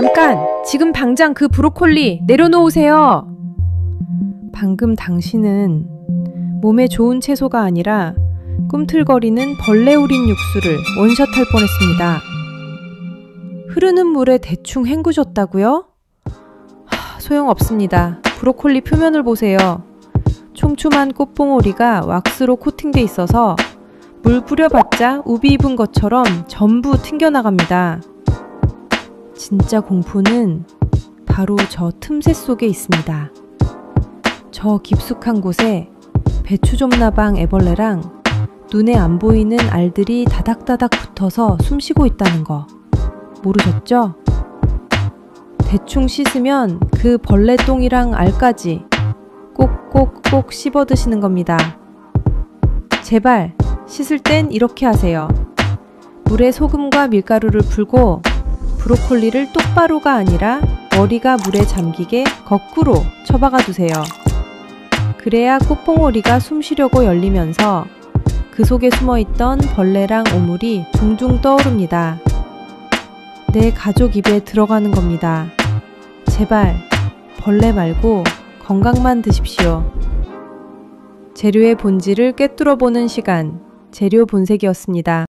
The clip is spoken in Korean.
잠깐! 지금 당장 그 브로콜리 내려놓으세요! 방금 당신은 몸에 좋은 채소가 아니라 꿈틀거리는 벌레 우린 육수를 원샷할 뻔했습니다. 흐르는 물에 대충 헹구셨다고요? 하, 소용없습니다. 브로콜리 표면을 보세요. 촘촘한 꽃봉오리가 왁스로 코팅돼 있어서 물 뿌려봤자 우비 입은 것처럼 전부 튕겨나갑니다. 진짜 공포는 바로 저 틈새 속에 있습니다. 저 깊숙한 곳에 배추좀나방 애벌레랑 눈에 안 보이는 알들이 다닥다닥 붙어서 숨쉬고 있다는 거 모르셨죠? 대충 씻으면 그 벌레 똥이랑 알까지 꼭꼭꼭 씹어 드시는 겁니다. 제발 씻을 땐 이렇게 하세요. 물에 소금과 밀가루를 풀고 브로콜리를 똑바로가 아니라 머리가 물에 잠기게 거꾸로 처박아 두세요. 그래야 꽃봉오리가 숨 쉬려고 열리면서 그 속에 숨어 있던 벌레랑 오물이 둥둥 떠오릅니다. 내 가족 입에 들어가는 겁니다. 제발 벌레 말고 건강만 드십시오. 재료의 본질을 꿰뚫어 보는 시간, 재료 본색이었습니다.